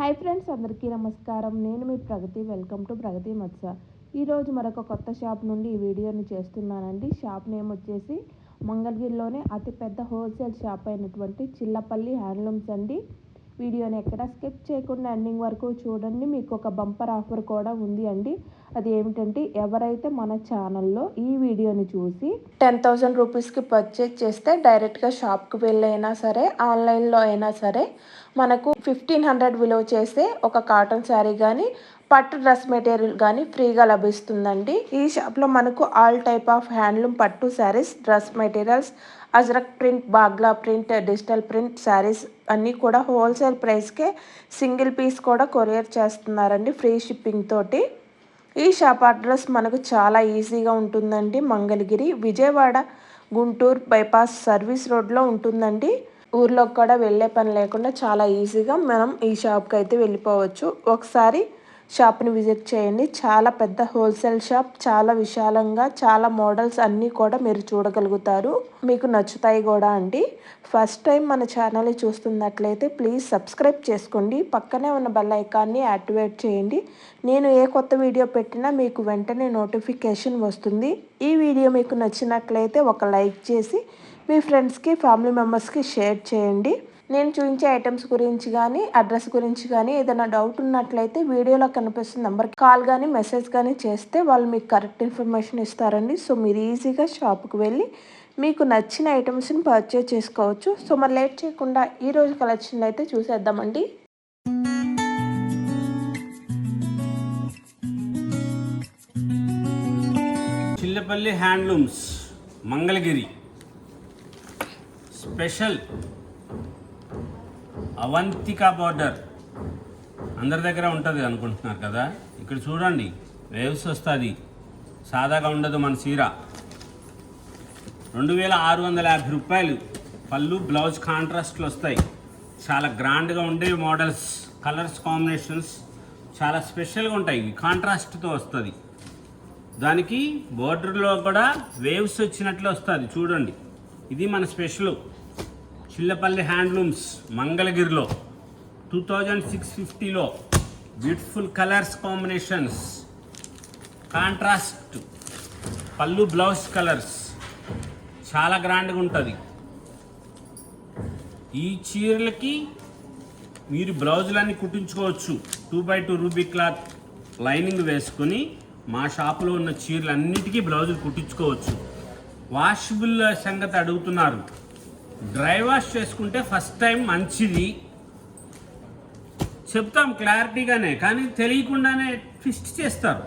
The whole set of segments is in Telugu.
హాయ్ ఫ్రెండ్స్ అందరికీ నమస్కారం. నేను మీ ప్రగతి. వెల్కమ్ టు ప్రగతి మత్స. ఈరోజు మరొక కొత్త షాప్ నుండి ఈ వీడియోని చేస్తున్నానండి. షాప్ నేమ్ వచ్చేసి మంగళగిరిలోనే అతిపెద్ద హోల్సేల్ షాప్ అయినటువంటి చిల్లపల్లి హ్యాండ్లూమ్స్ అండి. వీడియోని ఎక్కడ స్కిప్ చేయకుండా ఎండింగ్ వరకు చూడండి. మీకు ఒక బంపర్ ఆఫర్ కూడా ఉంది అండి. అది ఏమిటంటే ఎవరైతే మన ఛానల్లో ఈ వీడియోని చూసి టెన్ థౌజండ్ రూపీస్కి పర్చేజ్ చేస్తే డైరెక్ట్గా షాప్కి వెళ్ళైనా సరే ఆన్లైన్లో అయినా సరే మనకు ఫిఫ్టీన్ హండ్రెడ్ విలువ చేసే ఒక కాటన్ శారీ కానీ పట్టు డ్రెస్ మెటీరియల్ కానీ ఫ్రీగా లభిస్తుందండి. ఈ షాప్లో మనకు ఆల్ టైప్ ఆఫ్ హ్యాండ్లూమ్ పట్టు saris dress materials Ajrak print బాగ్లా print digital print saris అన్నీ కూడా హోల్సేల్ ప్రైస్కే సింగిల్ పీస్ కూడా కొరియర్ చేస్తున్నారండి ఫ్రీ షిప్పింగ్ తోటి. ఈ షాప్ అడ్రస్ మనకు చాలా ఈజీగా ఉంటుందండి. మంగళగిరి విజయవాడ గుంటూరు బైపాస్ సర్వీస్ రోడ్లో ఉంటుందండి. ఊర్లోకి కూడా వెళ్ళే పని లేకుండా చాలా ఈజీగా మనం ఈ షాప్కి అయితే వెళ్ళిపోవచ్చు. ఒకసారి షాప్ని విజిట్ చేయండి. చాలా పెద్ద హోల్సేల్ షాప్ చాలా విశాలంగా చాలా మోడల్స్ అన్నీ కూడా మీరు చూడగలుగుతారు. మీకు నచ్చుతాయి కూడా అండి. ఫస్ట్ టైం మన ఛానల్ని చూస్తున్నట్లయితే ప్లీజ్ సబ్స్క్రైబ్ చేసుకోండి. పక్కనే ఉన్న బెల్ ఐకాన్ని యాక్టివేట్ చేయండి. నేను ఏ కొత్త వీడియో పెట్టినా మీకు వెంటనే నోటిఫికేషన్ వస్తుంది. ఈ వీడియో మీకు నచ్చినట్లయితే ఒక లైక్ చేసి మీ ఫ్రెండ్స్కి ఫ్యామిలీ మెంబర్స్కి షేర్ చేయండి. నేను చూపించే ఐటమ్స్ గురించి కానీ అడ్రస్ గురించి కానీ ఏదైనా డౌట్ ఉన్నట్లయితే వీడియోలో కనిపిస్తున్న నెంబర్కి కాల్ కానీ మెసేజ్ కానీ చేస్తే వాళ్ళు మీకు కరెక్ట్ ఇన్ఫర్మేషన్ ఇస్తారండి. సో మీరు ఈజీగా షాప్కి వెళ్ళి మీకు నచ్చిన ఐటమ్స్ని పర్చేజ్ చేసుకోవచ్చు. సో మరి లేట్ చేయకుండా ఈరోజు కలెక్షన్ అయితే చూసేద్దామండి. Chillapalli handlooms Mangalagiri. Special Avantika border. అందరి దగ్గర ఉంటుంది అనుకుంటున్నారు కదా? ఇక్కడ చూడండి వేవ్స్ వస్తుంది. సాదాగా ఉండదు మన చీర. రెండు వేల ఆరు వందల యాభై రూపాయలు పళ్ళు బ్లౌజ్ కాంట్రాస్ట్లు వస్తాయి. చాలా గ్రాండ్గా ఉండే మోడల్స్ కలర్స్ కాంబినేషన్స్ చాలా స్పెషల్గా ఉంటాయి. కాంట్రాస్ట్తో వస్తుంది. దానికి బోర్డర్లో కూడా వేవ్స్ వచ్చినట్లు వస్తుంది. చూడండి ఇది మన స్పెషల్. చిల్లపల్లి హ్యాండ్లూమ్స్ మంగళగిరిలో. టూ థౌజండ్ సిక్స్ ఫిఫ్టీలో బ్యూటిఫుల్ కలర్స్ కాంబినేషన్స్. కాంట్రాస్ట్. పళ్ళు బ్లౌజ్ కలర్స్. చాలా గ్రాండ్గా ఉంటుంది. ఈ చీరలకి మీరు బ్లౌజులన్నీ కుట్టించుకోవచ్చు. Two by two ruby cloth lining వేసుకొని మా షాపులో ఉన్న చీరలు అన్నిటికీ బ్లౌజులు కుట్టించుకోవచ్చు. వాషబుల్ సంగతి అడుగుతున్నారు. డ్రై వాష్ చేసుకుంటే ఫస్ట్ టైం మంచిది. చెప్తాం క్లారిటీగానే కానీ తెలియకుండానే ట్విస్ట్ చేస్తారు.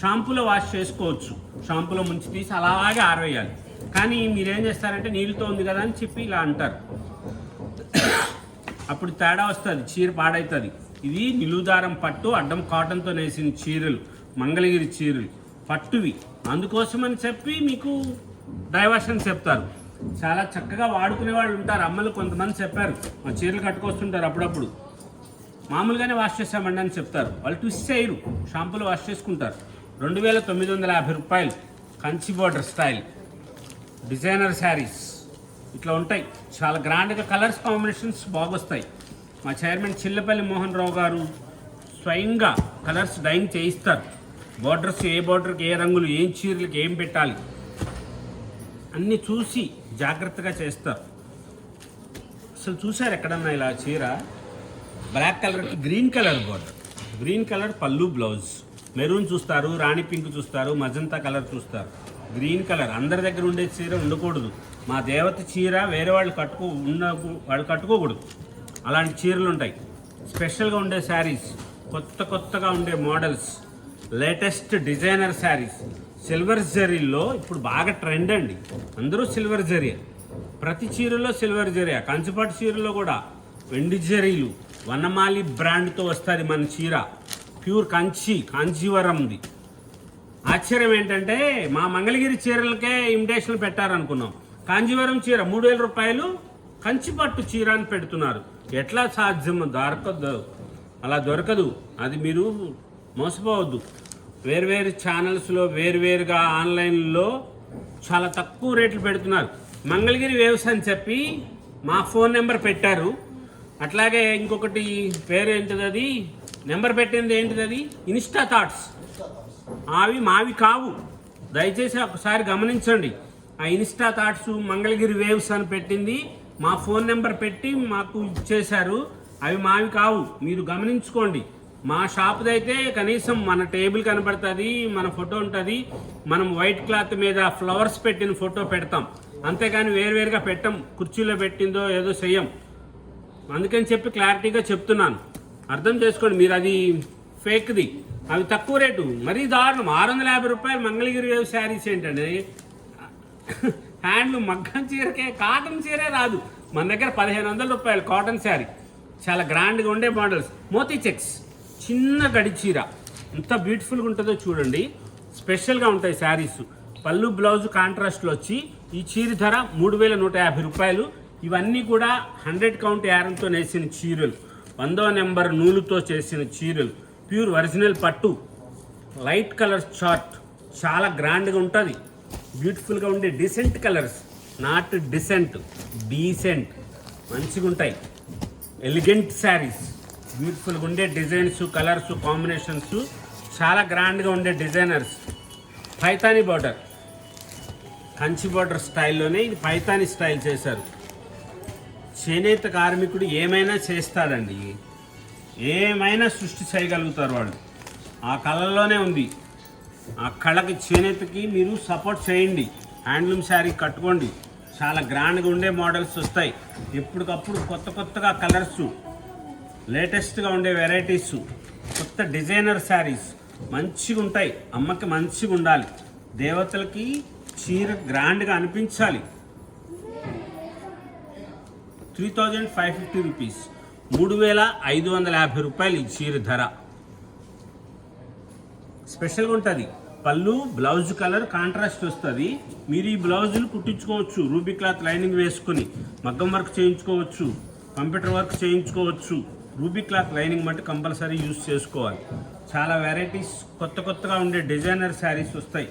షాంపూలో వాష్ చేసుకోవచ్చు. షాంపూలో ముంచి తీసి అలాగే ఆరవేయాలి. కానీ మీరేం చేస్తారంటే నీళ్ళతో ఉంది కదా అని చెప్పి ఇలా అంటారు. అప్పుడు తేడా వస్తుంది చీర పాడవుతుంది ఇది నిలువుదారం పట్టు అడ్డం కాటన్తో నేసిన చీరలు మంగళగిరి చీరలు పట్టువి. అందుకోసమని చెప్పి మీకు డైవర్షన్ చెప్తారు. చాలా చక్కగా వాడుకునే వాళ్ళు ఉంటారు. అమ్మలు కొంతమంది చెప్పారు. మా చీరలు కట్టుకొస్తుంటారు అప్పుడప్పుడు. మామూలుగానే వాష్ చేసామండి అని చెప్తారు. వాళ్ళు ట్విస్ట్ చేయరు. షాంపూలు వాష్ చేసుకుంటారు. రెండు వేల తొమ్మిది వందల యాభై రూపాయలు Kanchi border style. Designer saris. ఇట్లా ఉంటాయి. చాలా గ్రాండ్గా కలర్స్ కాంబినేషన్స్ బాగొస్తాయి. మా చైర్మన్ చిల్లపల్లి మోహన్ రావు గారు స్వయంగా కలర్స్ డైన్ చేయిస్తారు. బార్డర్స్ ఏ బార్డర్కి ఏ రంగులు ఏం చీరలకు ఏం పెట్టాలి? అన్నీ చూసి జాగ్రత్తగా చేస్తారు. అసలు చూసారు ఎక్కడన్నా ఇలా చీర? బ్లాక్ కలర్కి green colour border green colour పళ్ళు బ్లౌజ్. మెరూన్ చూస్తారు రాణి పింక్ చూస్తారు మజంతా కలర్ చూస్తారు. గ్రీన్ కలర్ అందరి దగ్గర ఉండే చీర ఉండకూడదు. మా దేవత చీర వేరే వాళ్ళు కట్టుకో ఉన్న వాళ్ళు కట్టుకోకూడదు. అలాంటి చీరలు ఉంటాయి. స్పెషల్గా ఉండే శారీస్ కొత్త కొత్తగా ఉండే models latest designer saris. Silver జరీలో ఇప్పుడు బాగా ట్రెండ్ అండి. అందరూ సిల్వర్ జరీ. ప్రతి చీరలో సిల్వర్ జరీ. కంచిపట్టు చీరలో కూడా వెండి జరీలు వనమాలి బ్రాండ్తో వస్తుంది మన చీర. ప్యూర్ కంచి కాంచీవరంది. ఆశ్చర్యం ఏంటంటే మా మంగళగిరి చీరలకే ఇమిటేషన్ పెట్టారనుకున్నాం. కాంజీవరం చీర మూడు వేల రూపాయలు కంచిపట్టు చీర అని పెడుతున్నారు. ఎట్లా సాధ్యం? దొరకదు. అలా దొరకదు. అది మీరు మోసపోవద్దు. వేర్వేరు ఛానల్స్లో వేర్వేరుగా ఆన్లైన్లో చాలా తక్కువ రేట్లు పెడుతున్నారు. మంగళగిరి వేవ్స్ అని చెప్పి మా ఫోన్ నెంబర్ పెట్టారు. అట్లాగే ఇంకొకటి పేరు ఏంటిది అది? నెంబర్ పెట్టింది ఏంటిది అది? ఇన్స్టా థాట్స్ అవి మావి కావు. దయచేసి ఒకసారి గమనించండి. ఆ ఇన్స్టా థాట్స్ మంగళగిరి వేవ్స్ అని పెట్టింది. మా ఫోన్ నెంబర్ పెట్టి మాకు ఇచ్చేశారు. అవి మావి కావు. మీరు గమనించుకోండి. మా షాప్ది అయితే కనీసం మన టేబుల్ కనబడుతుంది మన ఫోటో ఉంటుంది. మనం వైట్ క్లాత్ మీద ఫ్లవర్స్ పెట్టిన ఫోటో పెడతాం. అంతేకాని వేరువేరుగా పెట్టం. కుర్చీలో పెట్టిందో ఏదో చెయ్యం. అందుకని చెప్పి క్లారిటీగా చెప్తున్నాను. అర్థం చేసుకోండి మీరు అది ఫేక్ది. అవి తక్కువ రేటు. మరీ దారుణం. ఆరు వందల యాభై రూపాయలు మంగళగిరి వేవ్ శారీస్ ఏంటండి? హ్యాండ్లు మగ్గం చీరకే కాటన్ చీరే రాదు. మన దగ్గర పదిహేను వందల రూపాయలు కాటన్ శారీ. చాలా గ్రాండ్గా ఉండే మోడల్స్. మోతీ చెక్స్. చిన్న గడి చీర. ఎంత బ్యూటిఫుల్గా ఉంటుందో చూడండి. స్పెషల్గా ఉంటాయి శారీస్. పళ్ళు బ్లౌజ్ కాంట్రాస్ట్లో వచ్చి ఈ చీర ధర మూడు వేల నూట యాభై రూపాయలు. ఇవన్నీ కూడా హండ్రెడ్ కౌంట్ యారంతో నేసిన చీరలు. వందో నెంబర్ నూలుతో చేసిన చీరలు. ప్యూర్ ఒరిజినల్ పట్టు. లైట్ కలర్ చార్ట్ చాలా గ్రాండ్గా ఉంటుంది. బ్యూటిఫుల్గా ఉండే decent colours not decent decent మంచిగా ఉంటాయి ఎలిగెంట్ శారీస్. బ్యూటిఫుల్గా ఉండే డిజైన్స్ కలర్స్ కాంబినేషన్స్ చాలా గ్రాండ్గా ఉండే designers Paithani border Kanchi border స్టైల్లోనే ఇది పైతానీ స్టైల్ చేశారు. చేనేత కార్మికుడు ఏమైనా చేస్తాడండి? ఏమైనా సృష్టి చేయగలుగుతారు వాళ్ళు. ఆ కళల్లోనే ఉంది. ఆ కళకి చేనేతకి మీరు సపోర్ట్ చేయండి. హ్యాండ్లూమ్ శారీ కట్టుకోండి. చాలా గ్రాండ్గా ఉండే మోడల్స్ వస్తాయి. ఎప్పటికప్పుడు కొత్త కొత్తగా కలర్స్ లేటెస్ట్గా ఉండే వెరైటీస్ కొత్త డిజైనర్ శారీస్ మంచిగా ఉంటాయి. అమ్మకి మంచిగా ఉండాలి. దేవతలకి చీర గ్రాండ్గా అనిపించాలి. Three thousand five fifty rupees మూడు వేల ఐదు వందల యాభై రూపాయలు ఈ చీర ధర. స్పెషల్గా ఉంటుంది. పళ్ళు బ్లౌజ్ కలర్ కాంట్రాస్ట్ వస్తుంది. మీరు ఈ బ్లౌజులు కుట్టించుకోవచ్చు. రూబీ క్లాత్ లైనింగ్ వేసుకొని మగ్గం వర్క్ చేయించుకోవచ్చు. కంప్యూటర్ వర్క్ చేయించుకోవచ్చు. రూబీ క్లాత్ లైనింగ్ మట్టి కంపల్సరీ యూజ్ చేసుకోవాలి. చాలా వెరైటీస్ కొత్త కొత్తగా ఉండే డిజైనర్ శారీస్ వస్తాయి.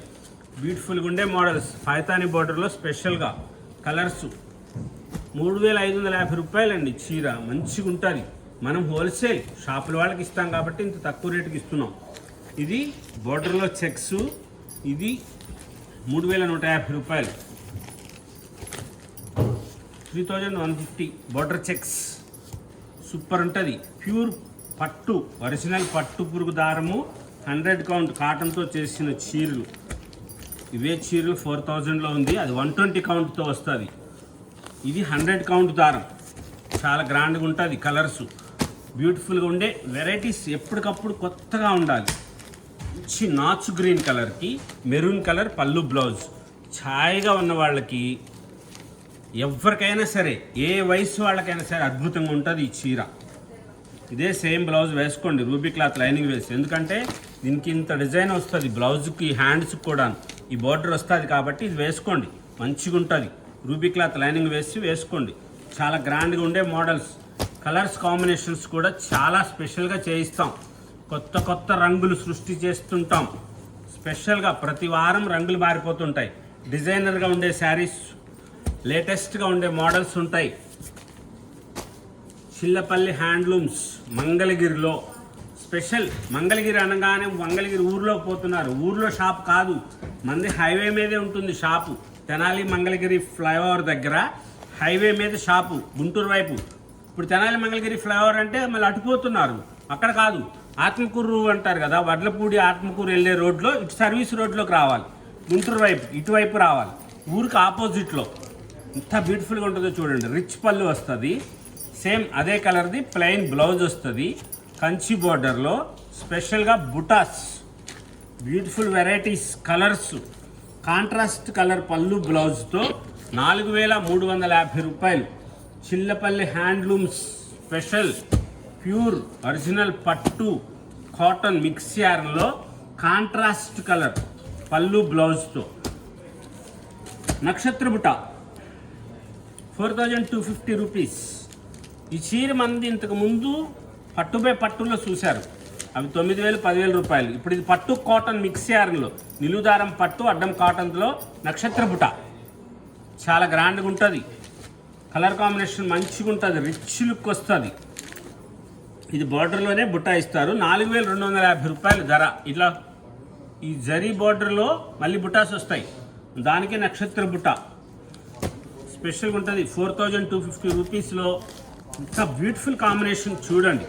బ్యూటిఫుల్గా ఉండే మోడల్స్ పైతాని బార్డర్లో స్పెషల్గా కలర్స్ మూడు వేల ఐదు వందల యాభై రూపాయలండి చీర. మంచిగా ఉంటుంది. మనం హోల్సేల్ షాపుల వాళ్ళకి ఇస్తాం కాబట్టి ఇంత తక్కువ రేటుకి ఇస్తున్నాం. ఇది బోర్డర్లో చెక్స్ ఇది మూడు వేల నూట యాభై రూపాయలు. Three thousand one fifty border checks super ఉంటుంది. ప్యూర్ పట్టు ఒరిజినల్ పట్టు పురుగు దారము హండ్రెడ్ కౌంట్ కాటన్తో చేసిన చీరలు. ఇవే చీరలు ఫోర్ థౌజండ్లో ఉంది. అది వన్ ట్వంటీ కౌంట్తో వస్తుంది. ఇది హండ్రెడ్ కౌంట్ దారం. చాలా గ్రాండ్గా ఉంటుంది కలర్స్. బ్యూటిఫుల్గా ఉండే వెరైటీస్ ఎప్పటికప్పుడు కొత్తగా ఉండాలి. మంచి నాచు గ్రీన్ కలర్కి మెరూన్ కలర్ పళ్ళు బ్లౌజ్. ఛాయగా ఉన్న వాళ్ళకి ఎవరికైనా సరే ఏ వయసు వాళ్ళకైనా సరే అద్భుతంగా ఉంటుంది ఈ చీర. ఇదే సేమ్ బ్లౌజ్ వేసుకోండి రూబీ క్లాత్ లైనింగ్ వేసి. ఎందుకంటే దీనికి ఇంత డిజైన్ వస్తుంది బ్లౌజ్కి హ్యాండ్స్కి కూడా ఈ బార్డర్ వస్తుంది కాబట్టి ఇది వేసుకోండి మంచిగా ఉంటుంది. రూబీ క్లాత్ లైనింగ్ వేసి వేసుకోండి. చాలా గ్రాండ్గా ఉండే మోడల్స్. కలర్స్ కాంబినేషన్స్ కూడా చాలా స్పెషల్గా చేయిస్తాం. కొత్త కొత్త రంగులు సృష్టి చేస్తుంటాం. స్పెషల్గా ప్రతి వారం రంగులు మారిపోతుంటాయి. డిజైనర్గా ఉండే శారీస్ లేటెస్ట్గా ఉండే మోడల్స్ ఉంటాయి. చిల్లపల్లి హ్యాండ్లూమ్స్ మంగళగిరిలో. స్పెషల్ మంగళగిరి అనగానే మంగళగిరి ఊర్లో పోతున్నారు. ఊర్లో షాప్ కాదు. మంది హైవే మీదే ఉంటుంది షాపు. తెనాలి మంగళగిరి ఫ్లైఓవర్ దగ్గర హైవే మీద షాపు గుంటూరు వైపు. ఇప్పుడు తెనాలి మంగళగిరి ఫ్లైఓవర్ అంటే మళ్ళీ అటుపోతున్నారు అక్కడ కాదు. ఆత్మకూరు అంటారు కదా వడ్లపూడి ఆత్మకూరు వెళ్ళే రోడ్లో ఇటు సర్వీస్ రోడ్లోకి రావాలి. గుంటూరు వైపు ఇటువైపు రావాలి. ఊరికి ఆపోజిట్లో. ఎంత బ్యూటిఫుల్గా ఉంటుందో చూడండి. రిచ్ పళ్ళు వస్తుంది. సేమ్ అదే కలర్ది ప్లెయిన్ బ్లౌజ్ వస్తుంది. కంచి బోర్డర్లో స్పెషల్గా బుటాస్. Beautiful varieties colours contrast colour పళ్ళు బ్లౌజ్తో నాలుగు వేల మూడు వందల యాభై రూపాయలు. Chillapalli handlooms special pure original పట్టు కాటన్ మిక్స్ యార్న్లో కాంట్రాస్ట్ కలర్ పళ్ళు బ్లౌజ్తో నక్షత్ర buta four thousand two fifty rupees. ఈ చీర మంది ఇంతకు ముందు పట్టుపై పట్టులో చూశారు. అవి తొమ్మిది వేలు పదివేల రూపాయలు. ఇప్పుడు ఇది పట్టు కాటన్ మిక్స్ యార్న్లో. నిలుదారం పట్టు అడ్డం కాటన్లో నక్షత్ర చాలా గ్రాండ్గా ఉంటుంది. కలర్ కాంబినేషన్ మంచిగా ఉంటుంది. రిచ్ లుక్ వస్తుంది. ఇది బార్డర్లోనే బుట్ట ఇస్తారు. నాలుగు వేల రెండు వందల యాభై రూపాయలు ధర. ఇట్లా ఈ జరీ బార్డర్లో మళ్ళీ బుటాస్ వస్తాయి. దానికి నక్షత్ర బుట్ట స్పెషల్గా ఉంటుంది. ఫోర్ థౌజండ్ టూ ఫిఫ్టీ రూపీస్లో ఇంకా బ్యూటిఫుల్ కాంబినేషన్ చూడండి.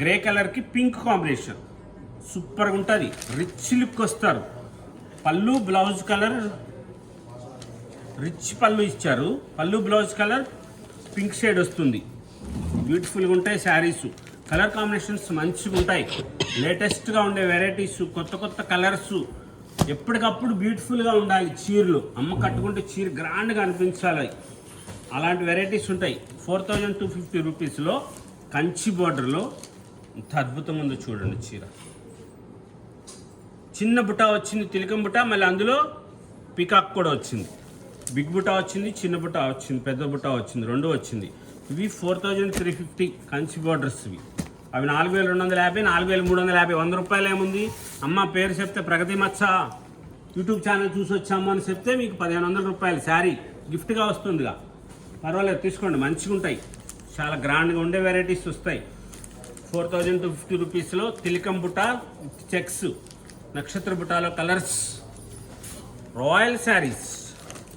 గ్రే కలర్కి పింక్ కాంబినేషన్. సూపర్గా ఉంటుంది. రిచ్ లుక్ వస్తారు. పళ్ళు బ్లౌజ్ కలర్ రిచ్ పళ్ళు ఇచ్చారు. పళ్ళు బ్లౌజ్ కలర్ పింక్ షేడ్ వస్తుంది. బ్యూటిఫుల్గా ఉంటాయి శారీస్. కలర్ కాంబినేషన్స్ మంచిగా ఉంటాయి. లేటెస్ట్గా ఉండే వెరైటీస్ కొత్త కొత్త కలర్స్ ఎప్పటికప్పుడు బ్యూటిఫుల్గా ఉండాలి చీరలు. అమ్మ కట్టుకుంటే చీర గ్రాండ్గా అనిపించాలి. అలాంటి వెరైటీస్ ఉంటాయి. ఫోర్ థౌజండ్ టూ ఫిఫ్టీ రూపీస్లో కంచి బార్డర్లో ఇంత అద్భుతంగా ఉందో చూడండి చీర. చిన్న బుట్ట వచ్చింది తిలకం బుట్ట మళ్ళీ అందులో పికాక్ కూడా వచ్చింది. బిగ్ బుట్ట వచ్చింది చిన్న బుట్ట వచ్చింది పెద్ద బుట్ట వచ్చింది రెండు వచ్చింది. ఇవి four thousand three fifty Kanchi borders ఇవి. అవి నాలుగు వేల రెండు వందల యాభై నాలుగు వేల మూడు వందల యాభై వంద రూపాయలు ఏముంది? అమ్మ పేరు చెప్తే ప్రగతి మచ్చ. యూట్యూబ్ ఛానల్ చూసి వచ్చాము అని చెప్తే మీకు పదిహేను వందల రూపాయలు శారీ గిఫ్ట్గా వస్తుందిగా. పర్వాలేదు తీసుకోండి. మంచిగా ఉంటాయి చాలా గ్రాండ్గా ఉండే వెరైటీస్ వస్తాయి. ఫోర్ థౌజండ్ టూ ఫిఫ్టీ రూపీస్లో తిలికం బుట్ట చెక్స్ నక్షత్ర బుటాలో కలర్స్ రాయల్ శారీస్.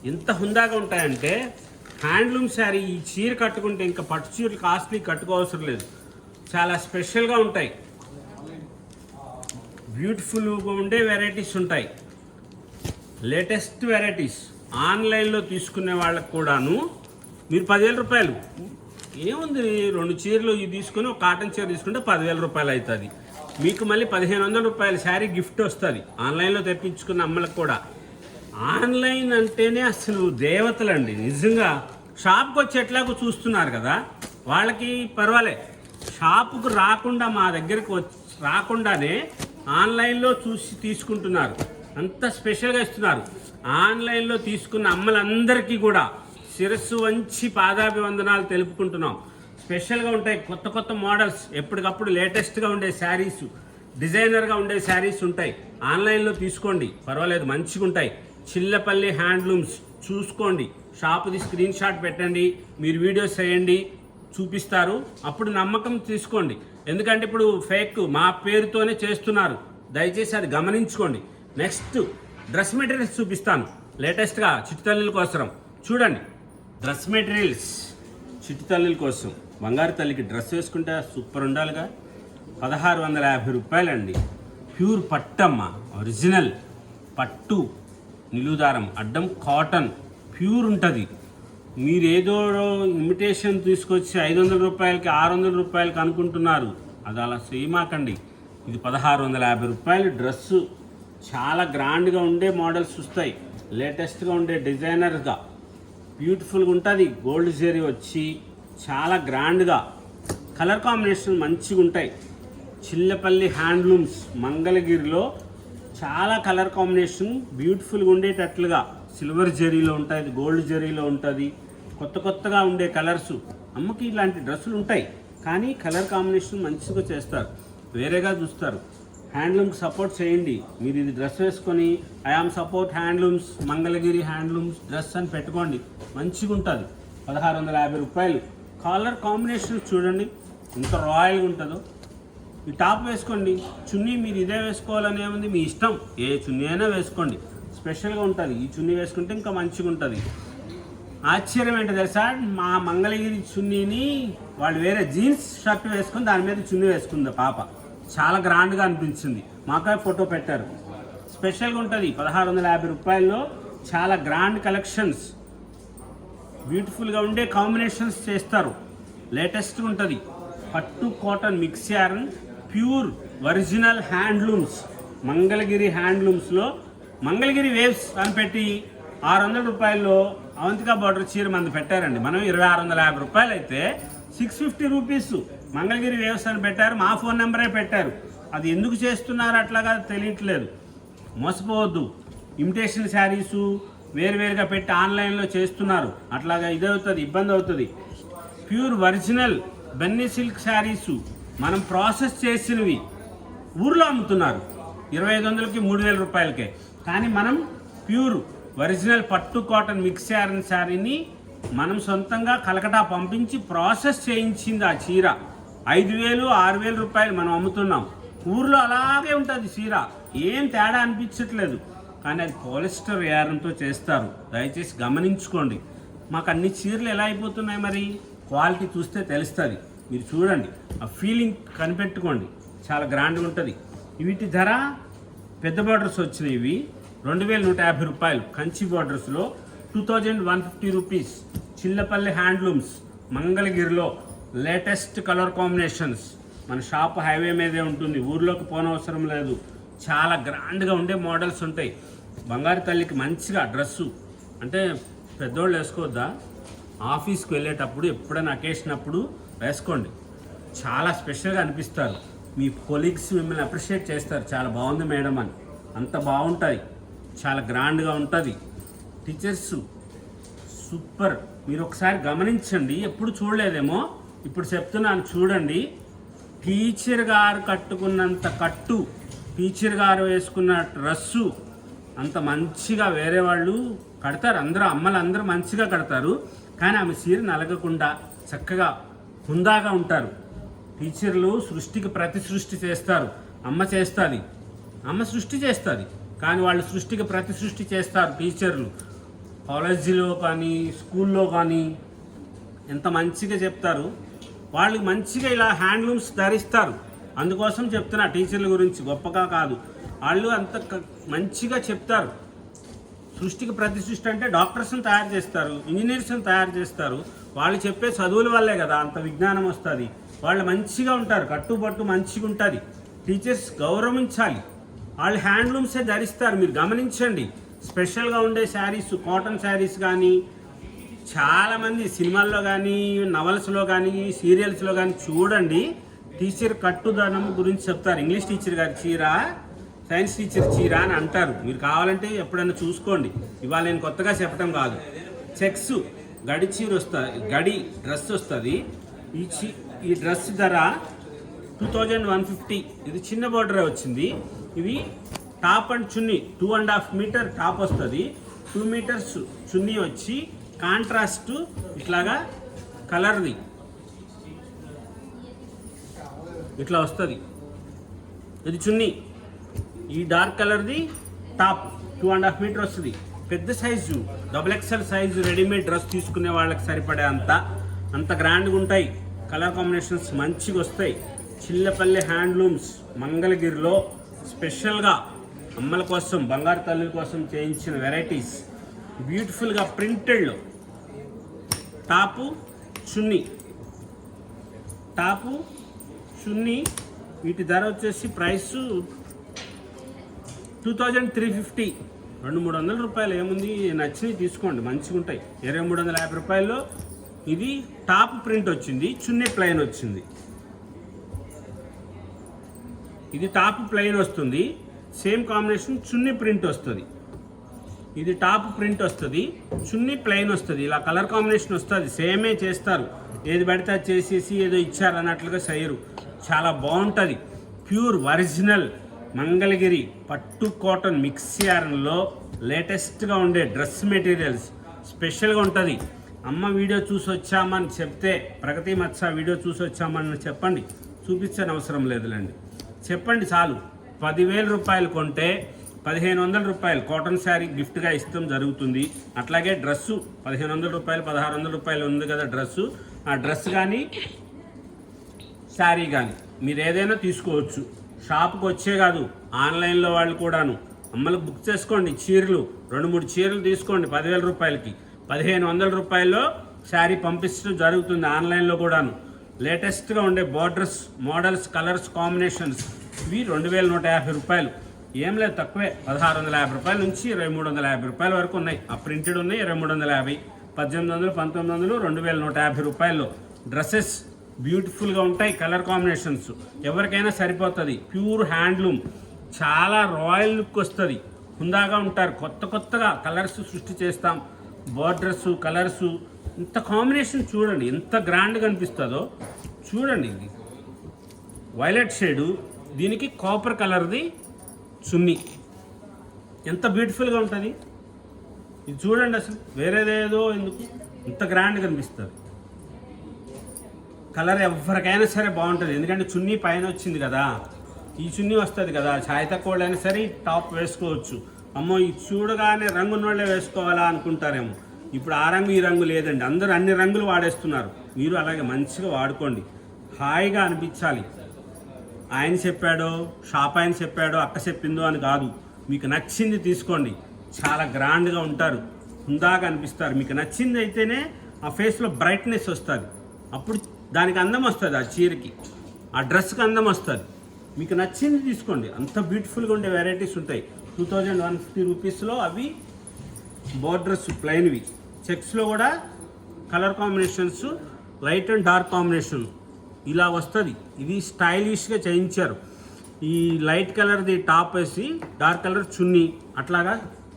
ఎంత హుందాగా ఉంటాయంటే హ్యాండ్లూమ్ శారీ ఈ చీర కట్టుకుంటే ఇంకా పట్టు చీరలు కాస్ట్లీ కట్టుకోవసరం లేదు. చాలా స్పెషల్గా ఉంటాయి. బ్యూటిఫుల్గా ఉండే వెరైటీస్ ఉంటాయి. లేటెస్ట్ వెరైటీస్ ఆన్లైన్లో తీసుకునే వాళ్ళకు కూడాను మీరు పదివేల రూపాయలు. ఏముంది? రెండు చీరలు ఇవి తీసుకుని ఒక కాటన్ చీర తీసుకుంటే పదివేల రూపాయలు అవుతుంది. మీకు మళ్ళీ పదిహేను వందల రూపాయల శారీ గిఫ్ట్ వస్తుంది. ఆన్లైన్లో తెప్పించుకున్న అమ్మలకు కూడా. ఆన్లైన్ అంటేనే అసలు దేవతలండి నిజంగా. షాప్కి వచ్చి ఎట్లాగో చూస్తున్నారు కదా. వాళ్ళకి పర్వాలే. షాపుకు రాకుండా మా దగ్గరకు వచ్చి రాకుండానే ఆన్లైన్లో చూసి తీసుకుంటున్నారు. అంత స్పెషల్గా ఇస్తున్నారు. ఆన్లైన్లో తీసుకున్న అమ్మలందరికీ కూడా శిరస్సు వంచి పాదాభివందనాలు తెలుపుకుంటున్నాం. స్పెషల్గా ఉంటాయి కొత్త కొత్త మోడల్స్. ఎప్పటికప్పుడు లేటెస్ట్గా ఉండే శారీస్ డిజైనర్గా ఉండే శారీస్ ఉంటాయి. ఆన్లైన్లో తీసుకోండి. పర్వాలేదు మంచిగా ఉంటాయి. చిల్లపల్లి హ్యాండ్లూమ్స్ చూసుకోండి. షాప్ది స్క్రీన్ షాట్ పెట్టండి. మీరు వీడియోస్ చేయండి. చూపిస్తారు. అప్పుడు నమ్మకం తీసుకోండి. ఎందుకంటే ఇప్పుడు ఫేక్ మా పేరుతోనే చేస్తున్నారు. దయచేసి అది గమనించుకోండి. నెక్స్ట్ డ్రెస్ మెటీరియల్స్ చూపిస్తాను. లేటెస్ట్గా చిట్టుతల్లుల కోసం చూడండి. డ్రెస్ మెటీరియల్స్ చిట్టుతల్లుల కోసం. బంగారు తల్లికి డ్రెస్ వేసుకుంటే సూపర్ ఉండాలిగా. పదహారు వందల యాభై రూపాయలండి. ప్యూర్ పట్టమ్మ ఒరిజినల్ పట్టు నిలుదారం అడ్డం కాటన్ ప్యూర్ ఉంటుంది. మీరేదో ఇమిటేషన్ తీసుకొచ్చి ఐదు వందల రూపాయలకి ఆరు వందల రూపాయలకి అనుకుంటున్నారు. అది అలా చేయమాకండి. ఇది పదహారు వందల యాభై రూపాయలు. డ్రెస్సు చాలా గ్రాండ్గా ఉండే మోడల్స్ వస్తాయి. లేటెస్ట్గా ఉండే డిజైనర్గా. బ్యూటిఫుల్గా ఉంటుంది. గోల్డ్ జరీ వచ్చి చాలా గ్రాండ్గా కలర్ కాంబినేషన్ మంచిగా ఉంటాయి. చిల్లపల్లి హ్యాండ్లూమ్స్ మంగళగిరిలో చాలా కలర్ కాంబినేషన్ బ్యూటిఫుల్గా ఉండేటట్లుగా సిల్వర్ జరీలో ఉంటుంది గోల్డ్ జరీలో ఉంటుంది. కొత్త కొత్తగా ఉండే కలర్స్ అమ్మకి ఇలాంటి డ్రెస్సులు ఉంటాయి. కానీ కలర్ కాంబినేషన్ మంచిగా చేస్తారు. వేరేగా చూస్తారు. హ్యాండ్లూమ్కి సపోర్ట్ చేయండి. మీరు ఇది డ్రెస్ వేసుకొని I am support handlooms Mangalagiri handlooms dress అని పెట్టుకోండి. మంచిగా ఉంటుంది. పదహారు వందల యాభై రూపాయలు. కాలర్ కాంబినేషన్ చూడండి. ఎంత రాయల్గా ఉంటుందో. ఈ టాప్ వేసుకోండి. చున్నీ మీరు ఇదే వేసుకోవాలని ఏముంది? మీ ఇష్టం. ఏ చున్నీ అయినా వేసుకోండి. స్పెషల్గా ఉంటుంది. ఈ చున్నీ వేసుకుంటే ఇంకా మంచిగా ఉంటుంది. ఆశ్చర్యం ఏంటో తెలుసా? మా మంగళగిరి చున్నీని వాళ్ళు వేరే జీన్స్ షర్ట్ వేసుకొని దాని మీద చున్నీ వేసుకుంది పాప. చాలా గ్రాండ్గా అనిపించింది. మాకే ఫోటో పెట్టారు. స్పెషల్గా ఉంటుంది పదహారు వందల యాభై రూపాయల్లో చాలా గ్రాండ్ కలెక్షన్స్. బ్యూటిఫుల్గా ఉండే కాంబినేషన్స్ చేస్తారు. లేటెస్ట్ ఉంటుంది. పట్టు cotton mix yarn pure original handlooms. Mangalagiri హ్యాండ్లూమ్స్లో Mangalagiri waves అని పెట్టి ఆరు వందల రూపాయల్లో అవంతికా బార్డర్ చీర మంది పెట్టారండి. మనం ఇరవై ఆరు వందల యాభై రూపాయలు అయితే సిక్స్ ఫిఫ్టీ రూపీస్ మంగళగిరి వ్యవస్థను పెట్టారు. మా ఫోన్ నెంబరే పెట్టారు. అది ఎందుకు చేస్తున్నారు అట్లాగా తెలియట్లేదు. మోసపోవద్దు. ఇమిటేషన్ శారీసు వేరువేరుగా పెట్టి ఆన్లైన్లో చేస్తున్నారు. అట్లాగా ఇది అవుతుంది ఇబ్బంది అవుతుంది ప్యూర్ ఒరిజినల్ బెన్నీ సిల్క్ శారీసు మనం ప్రాసెస్ చేసినవి ఊర్లో అమ్ముతున్నారు. ఇరవై ఐదు వందలకి మూడు వేల రూపాయలకే. కానీ మనం ప్యూర్ ఒరిజినల్ పట్టు కాటన్ మిక్స్ శారీ శారీని మనం సొంతంగా కలకటా పంపించి ప్రాసెస్ చేయించింది ఆ చీర. ఐదు వేలు ఆరు వేల రూపాయలు మనం అమ్ముతున్నాం. ఊర్లో అలాగే ఉంటుంది చీర. ఏం తేడా అనిపించట్లేదు. కానీ అది పోలిస్టర్ యారంతో చేస్తారు. దయచేసి గమనించుకోండి. మాకు అన్ని చీరలు ఎలా అయిపోతున్నాయి మరి? క్వాలిటీ చూస్తే తెలుస్తుంది. మీరు చూడండి. ఆ ఫీలింగ్ కనిపెట్టుకోండి. చాలా గ్రాండ్గా ఉంటుంది. వీటి ధర పెద్ద బార్డర్స్ వచ్చినాయి ఇవి రెండు వేల నూట యాభై రూపాయలు. Kanchi బార్డర్స్లో two thousand one fifty rupees Chillapalli handlooms మంగళగిరిలో లేటెస్ట్ కలర్ కాంబినేషన్స్ మన షాప్ హైవే మీదే ఉంటుంది. ఊర్లోకి పోనవసరం లేదు. చాలా గ్రాండ్గా ఉండే మోడల్స్ ఉంటాయి. బంగారు తల్లికి మంచిగా డ్రెస్సు. అంటే పెద్దోళ్ళు వేసుకోవద్దా? ఆఫీస్కి వెళ్ళేటప్పుడు ఎప్పుడైనా అకేషన్ అప్పుడు వేసుకోండి. చాలా స్పెషల్గా అనిపిస్తారు. మీ కొలీగ్స్ మిమ్మల్ని అప్రిషియేట్ చేస్తారు. చాలా బాగుంది మేడం అని. అంత బాగుంటుంది. చాలా గ్రాండ్గా ఉంటుంది. Teachers super. మీరు ఒకసారి గమనించండి. ఎప్పుడు చూడలేదేమో. ఇప్పుడు చెప్తున్నాను చూడండి. టీచర్ గారు కట్టుకున్నంత కట్టు టీచర్ గారు వేసుకున్న డ్రస్సు అంత మంచిగా వేరే వాళ్ళు కడతారు. అందరూ అమ్మలు అందరూ మంచిగా కడతారు. కానీ ఆమె చీర నలగకుండా చక్కగా హుందాగా ఉంటారు. టీచర్లు సృష్టికి ప్రతి సృష్టి చేస్తారు. అమ్మ చేస్తుంది. అమ్మ సృష్టి చేస్తుంది. కానీ వాళ్ళు సృష్టికి ప్రతి సృష్టి చేస్తారు టీచర్లు. కాలేజీలో కానీ స్కూల్లో కానీ ఎంత మంచిగా చెప్తారు వాళ్ళకి మంచిగా ఇలా హ్యాండ్లూమ్స్ ధరిస్తారు. అందుకోసం చెప్తున్నా టీచర్ల గురించి గొప్పగా కాదు. వాళ్ళు అంత మంచిగా చెప్తారు. సృష్టికి ప్రతి సృష్టి అంటే డాక్టర్స్ని తయారు చేస్తారు ఇంజనీర్స్ని తయారు చేస్తారు. వాళ్ళు చెప్పే చదువుల వల్లే కదా అంత విజ్ఞానం వస్తుంది. వాళ్ళు మంచిగా ఉంటారు కట్టుబట్టు మంచిగా ఉంటుంది. టీచర్స్ గౌరవించాలి. వాళ్ళు హ్యాండ్లూమ్సే ధరిస్తారు మీరు గమనించండి. స్పెషల్గా ఉండే శారీస్ కాటన్ శారీస్ కానీ చాలామంది సినిమాల్లో కానీ నవల్స్లో కానీ సీరియల్స్లో కానీ చూడండి. టీచర్ కట్టుదనం గురించి చెప్తారు. ఇంగ్లీష్ టీచర్ గారి చీర సైన్స్ టీచర్ చీర అని అంటారు. మీరు కావాలంటే ఎప్పుడైనా చూసుకోండి. ఇవాళ నేను కొత్తగా చెప్పడం కాదు. చెక్స్ గడి చీర వస్తుంది గడి డ్రెస్ వస్తుంది. ఈ చీ ఈ డ్రెస్ ధర టూ థౌజండ్ వన్ ఫిఫ్టీ. ఇది చిన్న బార్డర్ వచ్చింది. ఇవి top and chunni two and half metre top వస్తుంది. టూ మీటర్స్ చున్నీ వచ్చి కాంట్రాస్ట్ ఇట్లాగా కలర్ది. ఇట్లా వస్తుంది. ఇది చున్నీ. ఈ డార్క్ కలర్ది top two and half metre వస్తుంది. పెద్ద size double XL size readymade dress తీసుకునే వాళ్ళకి సరిపడే అంత అంత గ్రాండ్గా ఉంటాయి. కలర్ కాంబినేషన్స్ మంచిగా వస్తాయి. చిల్లపల్లి హ్యాండ్లూమ్స్ మంగళగిరిలో స్పెషల్గా అమ్మల కోసం బంగారు తల్లుల కోసం చేయించిన వెరైటీస్ బ్యూటిఫుల్గా printed top chunni. Top chunni. వీటి ధర వచ్చేసి price two thousand three fifty రెండు మూడు వందల రూపాయలు. ఏముంది? నచ్చినవి తీసుకోండి. మంచిగా ఉంటాయి. ఇరవై మూడు వందల యాభై రూపాయల్లో ఇది టాప్ ప్రింట్ వచ్చింది. చున్నీ ప్లెయిన్ వచ్చింది. ఇది టాప్ ప్లెయిన్ వస్తుంది. సేమ్ కాంబినేషన్ చున్నీ ప్రింట్ వస్తుంది. ఇది టాప్ ప్రింట్ వస్తుంది చున్నీ ప్లెయిన్ వస్తుంది. ఇలా కలర్ కాంబినేషన్ వస్తుంది. సేమే చేస్తారు. ఏది పడితే అది చేసేసి ఏదో ఇచ్చారు అన్నట్లుగా చేయరు. చాలా బాగుంటుంది. ప్యూర్ ఒరిజినల్ మంగళగిరి పట్టు కాటన్ మిక్స్ యారన్లో లేటెస్ట్గా ఉండే డ్రెస్ మెటీరియల్స్ స్పెషల్గా ఉంటుంది. అమ్మ వీడియో చూసి వచ్చామని చెప్తే ప్రగతి మత్స వీడియో చూసి వచ్చామని చెప్పండి. చూపించని అవసరం లేదులేండి. చెప్పండి చాలు. పదివేల రూపాయలు కొంటే పదిహేను వందల రూపాయలు కాటన్ శారీ గిఫ్ట్గా ఇస్తాం జరుగుతుంది. అట్లాగే డ్రెస్సు పదిహేను వందల రూపాయలు పదహారు వందల రూపాయలు ఉంది కదా డ్రెస్సు. ఆ డ్రెస్ కానీ శారీ కానీ మీరు ఏదైనా తీసుకోవచ్చు. షాప్కి వచ్చే కాదు ఆన్లైన్లో వాళ్ళు కూడాను. అమ్మలకు బుక్ చేసుకోండి చీరలు రెండు మూడు చీరలు తీసుకోండి పదివేల రూపాయలకి. పదిహేను వందల రూపాయల్లో శారీ పంపించడం జరుగుతుంది ఆన్లైన్లో కూడాను. లేటెస్ట్గా ఉండే బార్డర్స్ మోడల్స్ కలర్స్ కాంబినేషన్స్ ఇవి రెండు వేల నూట యాభై రూపాయలు. ఏం లేదు తక్కువే. పదహారు వందల యాభై రూపాయల నుంచి ఇరవై మూడు వందల యాభై రూపాయల వరకు ఉన్నాయి. ఆ ప్రింటెడ్ ఉన్నాయి ఇరవై మూడు వందల యాభై. పద్దెనిమిది వందలు పంతొమ్మిది వందలు రెండు వేల నూట యాభై రూపాయలు డ్రెస్సెస్ బ్యూటిఫుల్గా ఉంటాయి కలర్ కాంబినేషన్స్ ఎవరికైనా సరిపోతుంది. ప్యూర్ హ్యాండ్లూమ్ చాలా రాయల్ లుక్ వస్తుంది. హుందాగా ఉంటారు. కొత్త కొత్తగా కలర్స్ సృష్టి చేస్తాం. బార్డర్స్ కలర్స్ ఇంత కాంబినేషన్ చూడండి. ఎంత గ్రాండ్గా అనిపిస్తుందో. చూడండి. ఇది వైలెట్ షేడు దీనికి కాపర్ కలర్ది చున్నీ ఎంత బ్యూటిఫుల్గా ఉంటుంది. ఇది చూడండి అసలు వేరేదేదో ఎందుకు ఇంత గ్రాండ్ కనిపిస్తుంది. కలర్ ఎవరికైనా సరే బాగుంటుంది ఎందుకంటే చున్నీ పైన వచ్చింది కదా. ఈ చున్నీ వస్తుంది కదా ఛాయ్ తక్కువ అయినా సరే టాప్ వేసుకోవచ్చు. అమ్మో ఇది చూడగానే రంగు వాళ్ళే వేసుకోవాలా అనుకుంటారేమో. ఇప్పుడు ఆ రంగు ఈ రంగు లేదండి. అందరూ అన్ని రంగులు వాడేస్తున్నారు. మీరు అలాగే మంచిగా వాడుకోండి. హాయిగా అనిపించాలి. ఆయన చెప్పాడో షాప్ ఆయన చెప్పాడో అక్క చెప్పిందో అని కాదు. మీకు నచ్చింది తీసుకోండి. చాలా గ్రాండ్గా ఉంటారు. హుందాగా అనిపిస్తారు. మీకు నచ్చింది అయితేనే ఆ ఫేస్లో బ్రైట్నెస్ వస్తుంది. అప్పుడు దానికి అందం వస్తుంది ఆ చీరకి. ఆ డ్రెస్కి అందం వస్తుంది. మీకు నచ్చింది తీసుకోండి. అంత బ్యూటిఫుల్గా ఉండే వెరైటీస్ ఉంటాయి. టూ థౌజండ్ వన్ ఫిఫ్టీ రూపీస్లో అవి బోర్డర్స్ ప్లెయిన్వి. చెక్స్లో కూడా colour combinations light and dark combination ఇలా వస్తుంది. ఇది స్టైలిష్గా చేయించారు. ఈ లైట్ కలర్ది టాప్ వేసి డార్క్ కలర్ చున్నీ అట్లాగా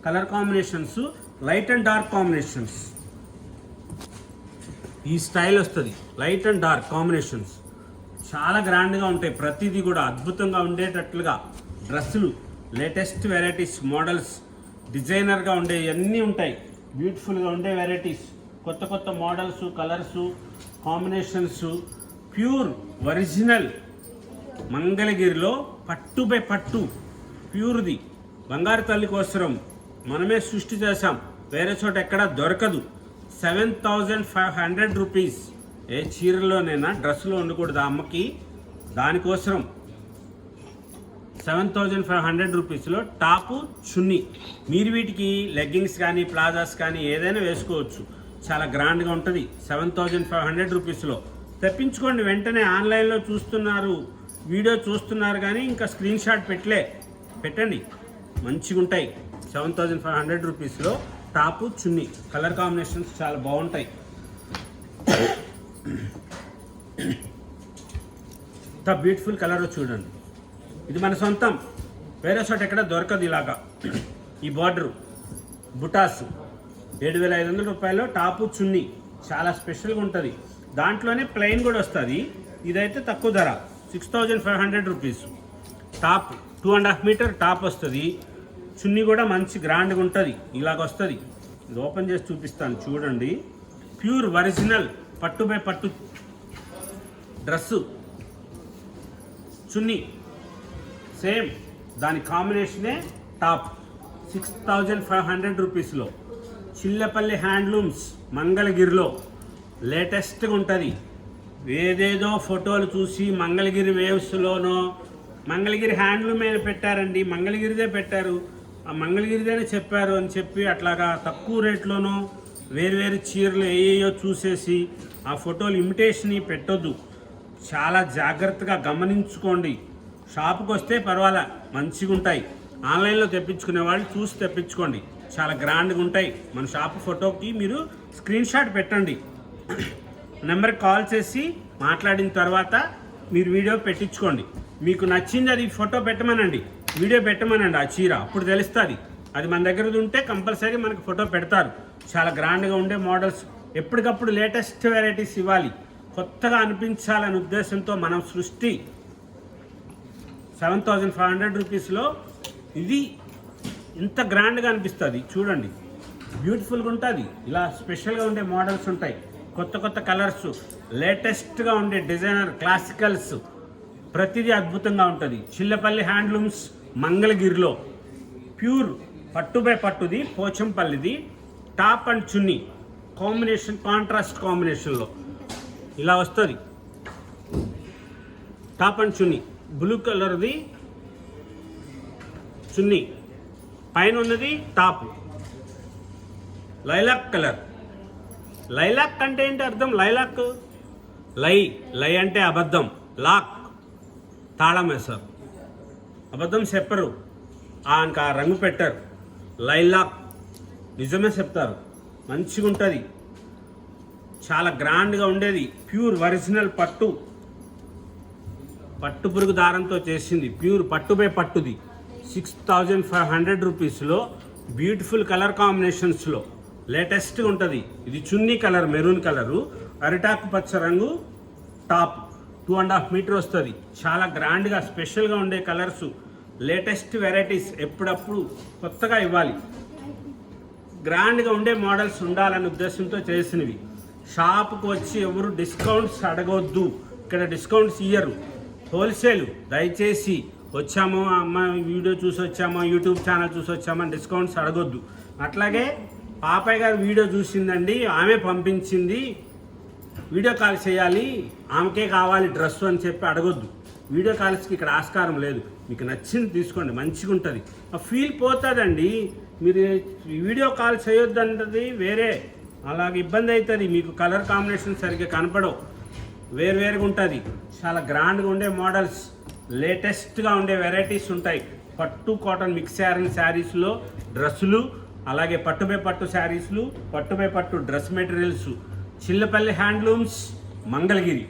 colour combinations light and dark combinations. ఈ స్టైల్ వస్తుంది. Light and dark combinations. చాలా గ్రాండ్గా ఉంటాయి. ప్రతిదీ కూడా అద్భుతంగా ఉండేటట్లుగా డ్రెస్సులు లేటెస్ట్ వెరైటీస్ మోడల్స్ డిజైనర్గా ఉండే అన్నీ ఉంటాయి. బ్యూటిఫుల్గా ఉండే వెరైటీస్. కొత్త కొత్త models colours combinations pure original మంగళగిరిలో పట్టు బై పట్టు ప్యూర్ది. బంగారు తల్లి కోసరం మనమే సృష్టి చేశాం. వేరే చోట ఎక్కడా దొరకదు. Seven thousand five hundred rupees. ఏ చీరలోనైనా డ్రెస్సులో ఉండకూడదు ఆ అమ్మకి. దానికోసం సెవెన్ థౌజండ్ ఫైవ్ హండ్రెడ్ రూపీస్లో టాపు చున్నీ. మీరు వీటికి లెగ్గింగ్స్ కానీ ప్లాజాస్ కానీ ఏదైనా వేసుకోవచ్చు. చాలా గ్రాండ్గా ఉంటుంది. సెవెన్ థౌజండ్ ఫైవ్ హండ్రెడ్ రూపీస్లో. తెప్పించుకోండి. వెంటనే ఆన్లైన్లో చూస్తున్నారు. వీడియో చూస్తున్నారు కానీ ఇంకా స్క్రీన్ షాట్ పెట్టలే. పెట్టండి. మంచిగా ఉంటాయి. సెవెన్ థౌజండ్ ఫైవ్ హండ్రెడ్ రూపీస్లో టాపు చున్నీ. కలర్ కాంబినేషన్స్ చాలా బాగుంటాయి. ఇంత బ్యూటిఫుల్ కలర్ చూడండి. ఇది మన సొంతం. వేరే చోట ఎక్కడ దొరకదు ఇలాగా. ఈ బార్డరు. బుటాస్. ఏడు వేల ఐదు వందల రూపాయలు టాపు చున్నీ. చాలా స్పెషల్గా ఉంటుంది. దాంట్లోనే ప్లెయిన్ కూడా వస్తుంది. ఇదైతే తక్కువ ధర six thousand five hundred rupees top two and half metre top వస్తుంది. చున్నీ కూడా మంచి గ్రాండ్గా ఉంటుంది. ఇలాగ వస్తుంది. ఇది ఓపెన్ చేసి చూపిస్తాను చూడండి. ప్యూర్ ఒరిజినల్ పట్టు బై పట్టు డ్రెస్సు చున్నీ సేమ్ దాని కాంబినేషనే top six thousand five hundred రూపీస్లో చిల్లపల్లి హ్యాండ్లూమ్స్ మంగళగిరిలో. లేటెస్ట్గా ఉంటుంది. ఏదేదో ఫోటోలు చూసి మంగళగిరి వేవ్స్లోనో మంగళగిరి హ్యాండ్లూమ్ మీద పెట్టారండి మంగళగిరిదే పెట్టారు. ఆ మంగళగిరిదేనే చెప్పారు అని చెప్పి అట్లాగా తక్కువ రేట్లోనో వేరు వేరు చీరలు ఏయో చూసేసి ఆ ఫోటోలు ఇమిటేషన్ పెట్టొద్దు. చాలా జాగ్రత్తగా గమనించుకోండి. షాపుకి వస్తే పర్వాలా మంచిగా ఉంటాయి ఆన్లైన్లో తెప్పించుకునే వాళ్ళు చూసి తెప్పించుకోండి. చాలా గ్రాండ్గా ఉంటాయి మన షాప్ ఫోటోకి మీరు స్క్రీన్ షాట్ పెట్టండి. నెంబర్కి కాల్ చేసి మాట్లాడిన తర్వాత మీరు వీడియో పెట్టించుకోండి. మీకు నచ్చింది అది ఫోటో పెట్టమనండి. వీడియో పెట్టమనండి ఆ చీర. అప్పుడు తెలుస్తుంది. అది మన దగ్గర ఉంటే కంపల్సరీ మనకు ఫోటో పెడతారు. చాలా గ్రాండ్గా ఉండే మోడల్స్. ఎప్పటికప్పుడు లేటెస్ట్ వెరైటీస్ ఇవ్వాలి. కొత్తగా అనిపించాలనే ఉద్దేశంతో మనం సృష్టి సెవెన్ థౌజండ్ ఫైవ్ హండ్రెడ్ రూపీస్లో ఇది ఇంత గ్రాండ్గా అనిపిస్తుంది. చూడండి. బ్యూటిఫుల్గా ఉంటుంది. ఇలా స్పెషల్గా ఉండే మోడల్స్ ఉంటాయి. కొత్త కొత్త కలర్స్ లేటెస్ట్గా ఉండే డిజైనర్ క్లాసికల్స్ ప్రతిదీ అద్భుతంగా ఉంటుంది. చిల్లపల్లి హ్యాండ్లూమ్స్ మంగళగిరిలో. ప్యూర్ పట్టు బై పట్టుది పోచంపల్లిది. Top and chunni combination contrast కాంబినేషన్లో ఇలా వస్తుంది. టాప్ అండ్ చున్నీ బ్లూ కలర్ది చున్నీ. పైన ఉన్నది టాప్. Lilac colour. లైలాక్ అంటే ఏంటి అర్థం? లైలాక్ లై లై అంటే అబద్ధం. లాక్ తాళం వేస్తారు. అబద్ధం చెప్పరు. ఆయనకు ఆ రంగు పెట్టారు. లైలాక్ నిజమే చెప్తారు. మంచిగా ఉంటుంది. చాలా గ్రాండ్గా ఉండేది. ప్యూర్ ఒరిజినల్ పట్టు. పట్టు పురుగు దారంతో చేసింది. ప్యూర్ పట్టుపై పట్టుది. సిక్స్ థౌజండ్ ఫైవ్ హండ్రెడ్ రూపీస్లో బ్యూటిఫుల్ కలర్ కాంబినేషన్స్లో. లేటెస్ట్గా ఉంటుంది. ఇది చున్నీ కలర్ మెరూన్ కలరు. అరిటాకు పచ్చ రంగు top. Two and half metre వస్తుంది. చాలా గ్రాండ్గా స్పెషల్గా ఉండే కలర్స్. లేటెస్ట్ వెరైటీస్ ఎప్పుడప్పుడు కొత్తగా ఇవ్వాలి. గ్రాండ్గా ఉండే మోడల్స్ ఉండాలనే ఉద్దేశంతో చేసినవి. షాప్కి వచ్చి ఎవరు డిస్కౌంట్స్ అడగొద్దు. ఇక్కడ డిస్కౌంట్స్ ఇయ్యరు. హోల్సేల్ దయచేసి వచ్చాము అమ్మ వీడియో చూసి వచ్చాము యూట్యూబ్ ఛానల్ చూసి వచ్చామని డిస్కౌంట్స్ అడగొద్దు. అట్లాగే పాపయ్య గారు వీడియో చూసిందండి ఆమె పంపించింది. వీడియో కాల్ చేయాలి ఆమెకే కావాలి డ్రెస్ అని చెప్పి అడగొద్దు. వీడియో కాల్స్కి ఇక్కడ ఆస్కారం లేదు. మీకు నచ్చింది తీసుకోండి మంచిగా ఉంటుంది. ఆ ఫీల్ పోతుందండి. మీరు వీడియో కాల్ చేయొద్దు అన్నది వేరే. అలాగే ఇబ్బంది అవుతుంది మీకు కలర్ కాంబినేషన్ సరిగ్గా కనపడవు. వేరు వేరుగా ఉంటుంది. చాలా గ్రాండ్గా ఉండే మోడల్స్ లేటెస్ట్గా ఉండే వెరైటీస్ ఉంటాయి. పట్టు కాటన్ మిక్స్ శారీ శారీస్లో డ్రెస్సులు అలాగే పట్టుపై పట్టు శారీస్లు పట్టుపై పట్టు dress materials Chillapalli handlooms Mangalagiri.